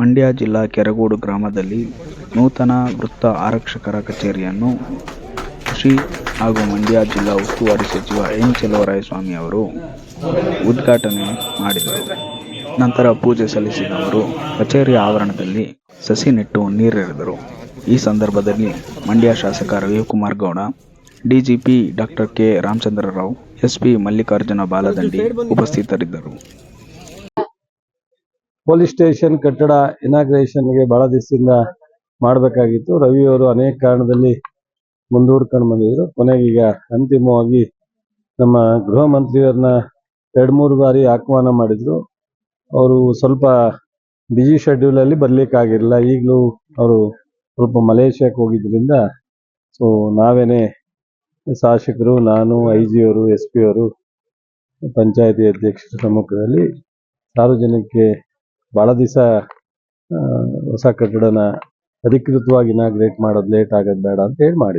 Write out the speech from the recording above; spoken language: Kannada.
ಮಂಡ್ಯ ಜಿಲ್ಲಾ ಕೆರಗೋಡು ಗ್ರಾಮದಲ್ಲಿ ನೂತನ ವೃತ್ತ ಆರಕ್ಷಕರ ಕಚೇರಿಯನ್ನು ಕೃಷಿ ಹಾಗೂ ಮಂಡ್ಯ ಜಿಲ್ಲಾ ಉಸ್ತುವಾರಿ ಸಚಿವ ಎನ್ ಚೆಲುವರಾಯಸ್ವಾಮಿ ಅವರು ಉದ್ಘಾಟನೆ ಮಾಡಿದರು. ನಂತರ ಪೂಜೆ ಸಲ್ಲಿಸಿದ ಅವರು ಕಚೇರಿಯ ಆವರಣದಲ್ಲಿ ಸಸಿ ನೆಟ್ಟು ನೀರೆರೆದರು. ಈ ಸಂದರ್ಭದಲ್ಲಿ ಮಂಡ್ಯ ಶಾಸಕ Ravikumar Gowda, DGP doctor K Ramachandra Rao SP Mallikarjuna Baladandi ಉಪಸ್ಥಿತರಿದ್ದರು. ಪೊಲೀಸ್ ಸ್ಟೇಷನ್ ಕಟ್ಟಡ ಇನಾಗ್ರೇಷನ್ಗೆ ಬಹಳ ದಿವಸದಿಂದ ಮಾಡಬೇಕಾಗಿತ್ತು. ರವಿ ಅವರು ಅನೇಕ ಕಾರಣದಲ್ಲಿ ಮುಂದೂಡ್ಕೊಂಡು ಬಂದಿದ್ರು. ಕೊನೆಗೆ ಈಗ ಅಂತಿಮವಾಗಿ ನಮ್ಮ ಗೃಹ ಮಂತ್ರಿಯವ್ರನ್ನ ಎರಡ್ ಮೂರು ಬಾರಿ ಆಹ್ವಾನ ಮಾಡಿದ್ರು. ಅವರು ಸ್ವಲ್ಪ ಬಿಜಿ ಶೆಡ್ಯೂಲ್ ಅಲ್ಲಿ ಬರ್ಲಿಕ್ಕಾಗಿರ್ಲಿಲ್ಲ ಈಗಲೂ ಅವರು ಸ್ವಲ್ಪ ಮಲೇಷ್ಯಾಕ್ಕೆ ಹೋಗಿದ್ರಿಂದ ಸೊ ನಾವೇನೆ ಶಾಸಕರು, ನಾನು ಐ ಜಿ ಅವರು ಎಸ್ ಪಿ ಅವರು, ಪಂಚಾಯತಿ ಅಧ್ಯಕ್ಷರ ಸಮ್ಮುಖದಲ್ಲಿ ಸಾರ್ವಜನಿಕರಿಗೆ ಬಹಳ ದಿವಸ ಹೊಸ ಕಟ್ಟಡನ ಅಧಿಕೃತವಾಗಿ ಇನಾಗ್ರೇಟ್ ಮಾಡೋದು ಲೇಟ್ ಆಗೋದು ಬೇಡ ಅಂತ ಹೇಳಿ ಮಾಡಿ